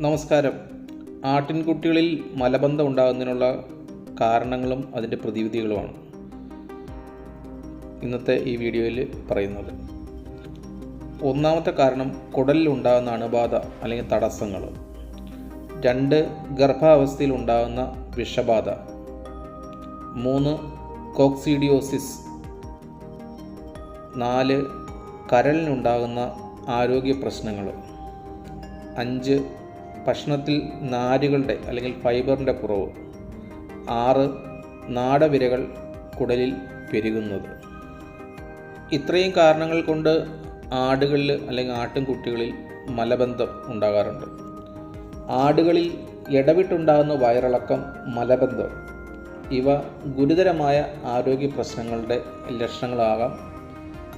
നമസ്കാരം. ആട്ടിൻകുട്ടികളിൽ മലബന്ധം ഉണ്ടാകുന്നതിനുള്ള കാരണങ്ങളും അതിന്റെ പ്രതിവിധികളുമാണ്. ഇന്നത്തെ ഈ വീഡിയോയിൽ പറയുന്നത്. ഒന്നാമത്തെ കാരണം കുടലിൽ ഉണ്ടാകുന്ന അണുബാധ അല്ലെങ്കിൽ തടസ്സങ്ങൾ. രണ്ട് ഗർഭാവസ്ഥയിൽ ഉണ്ടാകുന്ന വിഷബാധ. മൂന്ന് കോക്സിഡിയോസിസ്. നാല് കരളിനുണ്ടാകുന്ന ആരോഗ്യ പ്രശ്നങ്ങൾ. അഞ്ച് ഭക്ഷണത്തിൽ നാരുകളുടെ അല്ലെങ്കിൽ ഫൈബറിന്റെ കുറവ്. ആറ് നാടവിരകൾ കുടലിൽ പെരുകുന്നത്. ഇത്രയും കാരണങ്ങൾ കൊണ്ട് ആടുകളിൽ അല്ലെങ്കിൽ ആട്ടിൻകുട്ടികളിൽ മലബന്ധം ഉണ്ടാകാറുണ്ട്. ആടുകളിൽ ഇടവിട്ടുണ്ടാകുന്ന വയറിളക്കം മലബന്ധം ഇവ ഗുരുതരമായ ആരോഗ്യ പ്രശ്നങ്ങളുടെ ലക്ഷണങ്ങളാകാം.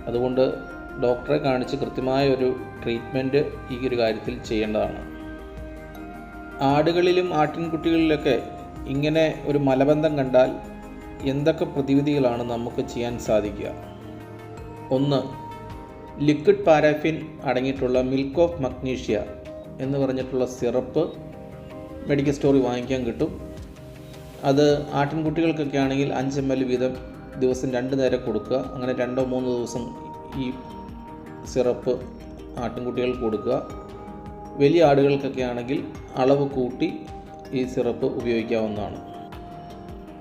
അതുകൊണ്ട് ഡോക്ടറെ കാണിച്ച് കൃത്യമായ ഒരു ട്രീറ്റ്മെന്റ് ഈ ഒരു കാര്യത്തിൽ ചെയ്യേണ്ടതാണ്. ആടുകളിലും ആട്ടിൻകുട്ടികളിലൊക്കെ ഇങ്ങനെ ഒരു മലബന്ധം കണ്ടാൽ എന്തൊക്കെ പ്രതിവിധികളാണ് നമുക്ക് ചെയ്യാൻ സാധിക്കുക? ഒന്ന് ലിക്വിഡ് പാരാഫിൻ അടങ്ങിയിട്ടുള്ള മിൽക്ക് ഓഫ് മഗ്നീഷ്യ എന്ന് പറഞ്ഞിട്ടുള്ള സിറപ്പ് മെഡിക്കൽ സ്റ്റോറിൽ വാങ്ങിക്കാൻ കിട്ടും. അത് ആട്ടിൻകുട്ടികൾക്കൊക്കെ ആണെങ്കിൽ അഞ്ച് എം എൽ വീതം ദിവസം രണ്ട് നേരം കൊടുക്കുക. അങ്ങനെ രണ്ടോ മൂന്നോ ദിവസം ഈ സിറപ്പ് ആട്ടിൻകുട്ടികൾക്ക് കൊടുക്കുക. വലിയ ആടുകൾക്കൊക്കെ ആണെങ്കിൽ അളവ് കൂട്ടി ഈ സിറപ്പ് ഉപയോഗിക്കാവുന്നതാണ്.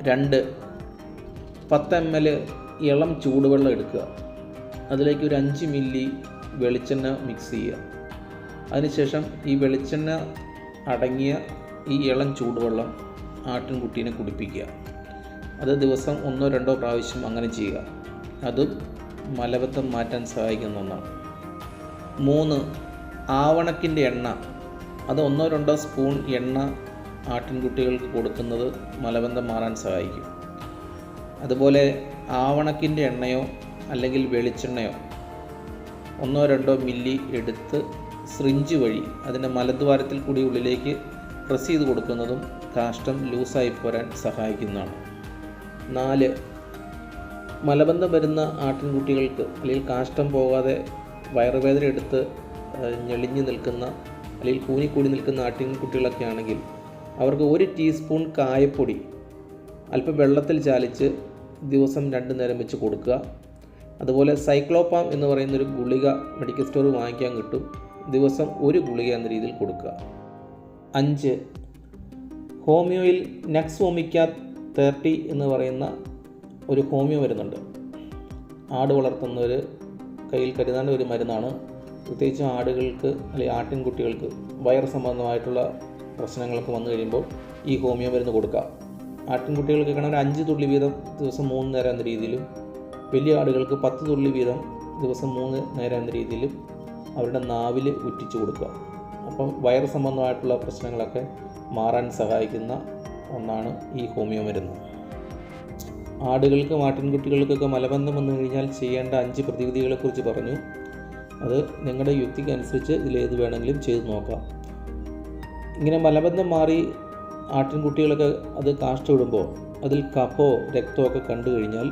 രണ്ട് പത്ത് എം എൽ ഇളം ചൂടുവെള്ളം എടുക്കുക. അതിലേക്ക് ഒരു അഞ്ച് മില്ലി വെളിച്ചെണ്ണ മിക്സ് ചെയ്യുക. അതിനുശേഷം ഈ വെളിച്ചെണ്ണ അടങ്ങിയ ഈ ഇളം ചൂടുവെള്ളം ആട്ടിൻകുട്ടീനെ കുടിപ്പിക്കുക. അത് ദിവസം ഒന്നോ രണ്ടോ പ്രാവശ്യം അങ്ങനെ ചെയ്യുക. അതും മലബന്ധം മാറ്റാൻ സഹായിക്കുന്ന ഒന്നാണ്. മൂന്ന് ആവണക്കിന്റെ എണ്ണ. അത് ഒന്നോ രണ്ടോ സ്പൂൺ എണ്ണ ആട്ടിൻകുട്ടികൾക്ക് കൊടുക്കുന്നത് മലബന്ധം മാറാൻ സഹായിക്കും. അതുപോലെ ആവണക്കിന്റെ എണ്ണയോ അല്ലെങ്കിൽ വെളിച്ചെണ്ണയോ ഒന്നോ രണ്ടോ മില്ലി എടുത്ത് സ്രിഞ്ച് വഴി അതിന്റെ മലദ്വാരത്തിൽ കൂടി ഉള്ളിലേക്ക് പ്രസ് ചെയ്ത് കൊടുക്കുന്നതും കാഷ്ടം ലൂസായി പോരാൻ സഹായിക്കുന്നതാണ്. നാല് മലബന്ധം വരുന്ന ആട്ടിൻകുട്ടികൾക്ക് അല്ലെങ്കിൽ കാഷ്ടം പോകാതെ വയറുവേദന എടുത്ത് ഞെളിഞ്ഞു നിൽക്കുന്ന അല്ലെങ്കിൽ കൂനിക്കൂടി നിൽക്കുന്ന ആട്ടിൻകുട്ടികളൊക്കെ ആണെങ്കിൽ അവർക്ക് ഒരു ടീസ്പൂൺ കായപ്പൊടി അല്പം വെള്ളത്തിൽ ചാലിച്ച് ദിവസം രണ്ട് നേരം വെച്ച് കൊടുക്കുക. അതുപോലെ സൈക്ലോപ്പാം എന്ന് പറയുന്നൊരു ഗുളിക മെഡിക്കൽ സ്റ്റോറിൽ വാങ്ങിക്കാൻ കിട്ടും. ദിവസം ഒരു ഗുളിക എന്ന രീതിയിൽ കൊടുക്കുക. അഞ്ച് ഹോമിയോയിൽ നക്സ് ഓമിക്ക തേർട്ടി എന്ന് പറയുന്ന ഒരു ഹോമിയോ വരുന്നുണ്ട്. ആട് വളർത്തുന്നവർ കയ്യിൽ കരുതാണ്ട ഒരു മരുന്നാണ് പ്രത്യേകിച്ചും ആടുകൾക്ക് അല്ലെങ്കിൽ ആട്ടിൻകുട്ടികൾക്ക് വയർ സംബന്ധമായിട്ടുള്ള പ്രശ്നങ്ങളൊക്കെ വന്നു കഴിയുമ്പോൾ ഈ ഹോമിയോ മരുന്ന് കൊടുക്കുക. ആട്ടിൻകുട്ടികൾക്ക് കാണാൻ ഒരു അഞ്ച് തുള്ളി വീതം ദിവസം മൂന്ന് നേരം എന്ന രീതിയിലും വലിയ ആടുകൾക്ക് പത്ത് തുള്ളി വീതം ദിവസം മൂന്ന് നേരം എന്ന രീതിയിലും അവരുടെ നാവിൽ ഉറ്റിച്ചു കൊടുക്കുക. അപ്പം വയർ സംബന്ധമായിട്ടുള്ള പ്രശ്നങ്ങളൊക്കെ മാറാൻ സഹായിക്കുന്ന ഒന്നാണ് ഈ ഹോമിയോ മരുന്ന്. ആടുകൾക്കും ആട്ടിൻകുട്ടികൾക്കൊക്കെ മലബന്ധം വന്നു കഴിഞ്ഞാൽ ചെയ്യേണ്ട അഞ്ച് പ്രതിവിധികളെക്കുറിച്ച് പറഞ്ഞു. അത് നിങ്ങളുടെ യുക്തിക്ക് അനുസരിച്ച് ഇതിലേത് വേണമെങ്കിലും ചെയ്ത് നോക്കാം. ഇങ്ങനെ മലബന്ധം മാറി ആട്ടിൻകുട്ടികളൊക്കെ അത് കാഷ്ട വിടുമ്പോൾ അതിൽ കഫോ രക്തമോ ഒക്കെ കണ്ടു കഴിഞ്ഞാൽ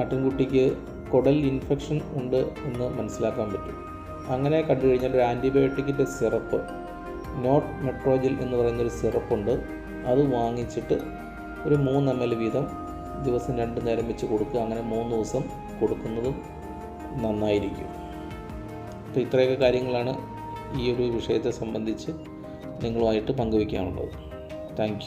ആട്ടിൻകുട്ടിക്ക് കുടൽ ഇൻഫെക്ഷൻ ഉണ്ട് എന്ന് മനസ്സിലാക്കാൻ പറ്റും. അങ്ങനെ കണ്ടു കഴിഞ്ഞാൽ ഒരു ആന്റിബയോട്ടിക്കിന്റെ സിറപ്പ് നോട്ട് മെട്രോജിൽ എന്ന് പറയുന്നൊരു സിറപ്പുണ്ട്. അത് വാങ്ങിച്ചിട്ട് ഒരു മൂന്ന് എം എൽ വീതം ദിവസം രണ്ട് നേരം വെച്ച് കൊടുക്കുക. അങ്ങനെ മൂന്ന് ദിവസം കൊടുക്കുന്നതും നന്നായിരിക്കും. അപ്പോൾ ഇത്രയൊക്കെ കാര്യങ്ങളാണ് ഈ ഒരു വിഷയത്തെ സംബന്ധിച്ച് നിങ്ങളുമായിട്ട് പങ്കുവയ്ക്കാനുള്ളത്. താങ്ക്